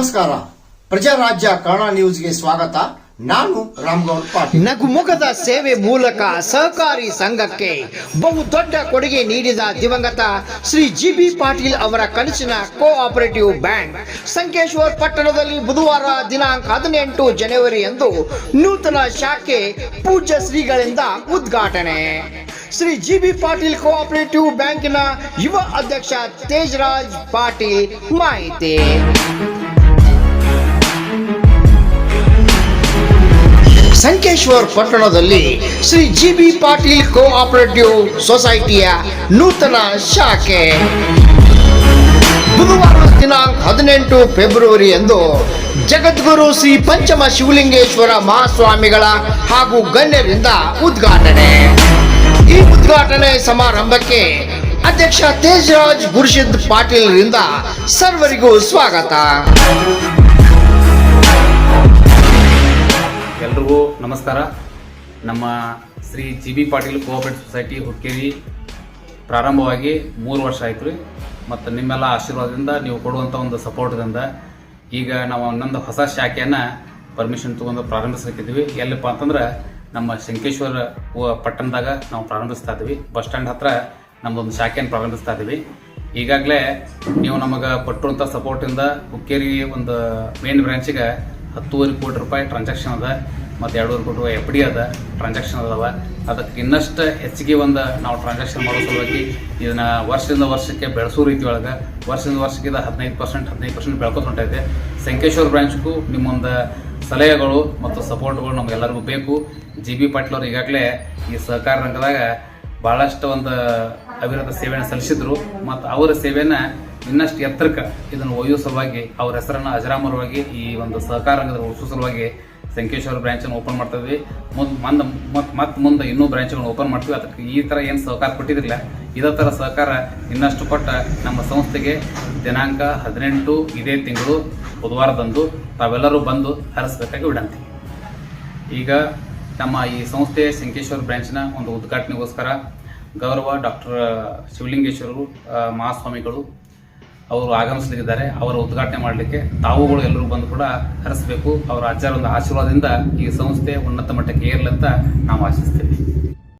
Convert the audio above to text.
ನಮಸ್ಕಾರ. ಪ್ರಜಾರಾಜ್ಯ ಕನ್ನಡ ನ್ಯೂಸ್ಗೆ ಸ್ವಾಗತ. ನಾನು ರಾಮ್ಗೌಡ್ ಪಾಟೀಲ್. ನಗುಮುಖದ ಸೇವೆ ಮೂಲಕ ಸಹಕಾರಿ ಸಂಘಕ್ಕೆ ಬಹು ದೊಡ್ಡ ಕೊಡುಗೆ ನೀಡಿದ ದಿವಂಗತ ಶ್ರೀ ಜಿ ಬಿ ಪಾಟೀಲ್ ಅವರ ಕನಸಿನ ಕೋಆಪರೇಟಿವ್ ಬ್ಯಾಂಕ್, ಸಂಕೇಶ್ವರ್ ಪಟ್ಟಣದಲ್ಲಿ ಬುಧವಾರ ದಿನಾಂಕ ಹದಿನೆಂಟು ಜನವರಿ ಎಂದು ನೂತನ ಶಾಖೆ ಪೂಜ್ಯ ಶ್ರೀಗಳಿಂದ ಉದ್ಘಾಟನೆ. Shri G B Patil cooperative ಬ್ಯಾಂಕಿನ ಯುವ ಅಧ್ಯಕ್ಷ ತೇಜರಾಜ್ ಪಾಟೀಲ್ ಮಾಹಿತಿ. ಸಂಕೇಶ್ವರ್ ಪಟ್ಟಣದಲ್ಲಿ Shri G B Patil cooperative ಸೊಸೈಟಿಯ ನೂತನ ಶಾಖೆ. ಬುಧವಾರ ದಿನಾಂಕ ಹದಿನೆಂಟು ಫೆಬ್ರವರಿ ಎಂದು ಜಗದ್ಗುರು ಶ್ರೀ ಪಂಚಮ ಶಿವಲಿಂಗೇಶ್ವರ ಮಹಾಸ್ವಾಮಿಗಳ ಹಾಗೂ ಗಣ್ಯರಿಂದ ಉದ್ಘಾಟನೆ. ಈ ಉದ್ಘಾಟನೆ ಸಮಾರಂಭಕ್ಕೆ ಅಧ್ಯಕ್ಷ ತೇಜರಾಜ್ ಗುರುಶಿದ್ ಪಾಟೀಲ್ರಿಂದ ಸರ್ವರಿಗೂ ಸ್ವಾಗತ. ಎಲ್ರಿಗೂ ನಮಸ್ಕಾರ. ನಮ್ಮ Shri G B Patil cooperative society Hukkeri ಪ್ರಾರಂಭವಾಗಿ ಮೂರು ವರ್ಷ ಆಯ್ತು ರೀ. ಮತ್ತು ನಿಮ್ಮೆಲ್ಲ ಆಶೀರ್ವಾದದಿಂದ ನೀವು ಕೊಡುವಂಥ ಒಂದು ಸಪೋರ್ಟ್ದಿಂದ ಈಗ ನಾವು ಇನ್ನೊಂದು ಹೊಸ ಶಾಖೆಯನ್ನು ಪರ್ಮಿಷನ್ ತೊಗೊಂಡು ಪ್ರಾರಂಭಿಸಲಿಕ್ಕಿದ್ವಿ ಎಲ್ಲಪ್ಪ ಅಂತಂದ್ರೆ ನಮ್ಮ ಶಂಕೇಶ್ವರ ಪಟ್ಟಣದಾಗ ನಾವು ಪ್ರಾರಂಭಿಸ್ತಾ ಇದ್ದೀವಿ. ಬಸ್ ಸ್ಟ್ಯಾಂಡ್ ಹತ್ರ ನಮ್ಮದೊಂದು ಶಾಖೆಯನ್ನು ಪ್ರಾರಂಭಿಸ್ತಾ ಇದ್ದೀವಿ. ಈಗಾಗಲೇ ನೀವು ನಮಗೆ ಕೊಟ್ಟಿರುವಂಥ ಸಪೋರ್ಟಿಂದ ಹುಕ್ಕೇರಿ ಒಂದು ಮೇನ್ ಬ್ರಾಂಚಿಗೆ ಹತ್ತುವರೆ ಕೋಟಿ ರೂಪಾಯಿ ಟ್ರಾನ್ಸಾಕ್ಷನ್ ಅದ. ಮತ್ತು ಎರಡೂವರೆ ಕೋಟಿ ರೂಪಾಯಿ ಎಫ್ ಡಿ ಅದ ಟ್ರಾನ್ಸಾಕ್ಷನ್ ಅದಾವ. ಅದಕ್ಕೆ ಇನ್ನಷ್ಟು ಹೆಚ್ಚಿಗೆ ಒಂದು ನಾವು ಟ್ರಾನ್ಸಾಕ್ಷನ್ ಮಾಡೋ ಸಲುವಾಗಿ ಇದನ್ನ ವರ್ಷದಿಂದ ವರ್ಷಕ್ಕೆ ಬೆಳೆಸೋ ರೀತಿ ಒಳಗೆ ವರ್ಷದಿಂದ ವರ್ಷಕ್ಕೆ ಹದಿನೈದು ಪರ್ಸೆಂಟ್ ಹದಿನೈದು ಪರ್ಸೆಂಟ್ ಬೆಳ್ಕೊತ ಹೊಂಟೈತೆ ಸಂಕೇಶ್ವರ ಬ್ರಾಂಚ್ಗೂ ನಿಮ್ಮೊಂದು ಸಲಹೆಗಳು ಮತ್ತು ಸಪೋರ್ಟ್ಗಳು ನಮಗೆಲ್ಲರಿಗೂ ಬೇಕು. ಜಿ ಬಿ ಪಾಟೀಲ್ ಅವರು ಈಗಾಗಲೇ ಈ ಸಹಕಾರ ರಂಗದಾಗ ಭಾಳಷ್ಟು ಒಂದು ಅವಿರತ ಸೇವೆಯನ್ನು ಸಲ್ಲಿಸಿದ್ರು. ಮತ್ತು ಅವರ ಸೇವೆಯನ್ನು ಇನ್ನಷ್ಟು ಎತ್ತರಕ್ಕೆ ಇದನ್ನು ಒಯ್ಯೋ ಸಲುವಾಗಿ ಅವ್ರ ಹೆಸರನ್ನು ಅಜರಾಮರವಾಗಿ ಈ ಒಂದು ಸಹಕಾರ ರಂಗದ ಉಳಿಸೋ ಸಲುವಾಗಿ ಸಂಕೇಶ್ವರ ಬ್ರಾಂಚನ್ನು ಓಪನ್ ಮಾಡ್ತಿದ್ವಿ. ಮುಂದೆ ಮಂದ ಮತ್ತು ಮತ್ತೆ ಮುಂದೆ ಇನ್ನೂ ಬ್ರಾಂಚ್ಗಳನ್ನು ಓಪನ್ ಮಾಡ್ತೀವಿ. ಅದಕ್ಕೆ ಈ ಥರ ಏನು ಸಹಕಾರ ಕೊಟ್ಟಿದ್ದಿಲ್ಲ ಇದೇ ಥರ ಸಹಕಾರ ಇನ್ನಷ್ಟು ಕೊಟ್ಟ ನಮ್ಮ ಸಂಸ್ಥೆಗೆ ದಿನಾಂಕ ಹದಿನೆಂಟು ಇದೇ ತಿಂಗಳು ಬುಧವಾರದಂದು ತಾವೆಲ್ಲರೂ ಬಂದು ಹರಿಸ್ಬೇಕಾಗಿ ವಿನಂತಿ. ಈಗ ನಮ್ಮ ಈ ಸಂಸ್ಥೆಯ ಸಂಕೇಶ್ವರ ಬ್ರಾಂಚ್ನ ಒಂದು ಉದ್ಘಾಟನೆಗೋಸ್ಕರ ಗೌರವ ಡಾಕ್ಟರ್ ಶಿವಲಿಂಗೇಶ್ವರರು ಮಹಾಸ್ವಾಮಿಗಳು ಅವರು ಆಗಮಿಸಲಿದ್ದಾರೆ, ಅವರ ಉದ್ಘಾಟನೆ ಮಾಡಲಿಕ್ಕೆ ತಾವುಗಳು ಎಲ್ಲರೂ ಬಂದು ಕೂಡ ಹರಿಸಬೇಕು. ಅವರ ಅಜ್ಜರ ಒಂದು ಆಶೀರ್ವಾದದಿಂದ ಈ ಸಂಸ್ಥೆ ಉನ್ನತ ಮಟ್ಟಕ್ಕೆ ಏರಲಿ ಅಂತ ನಾವು ಆಶಿಸ್ತೇವೆ.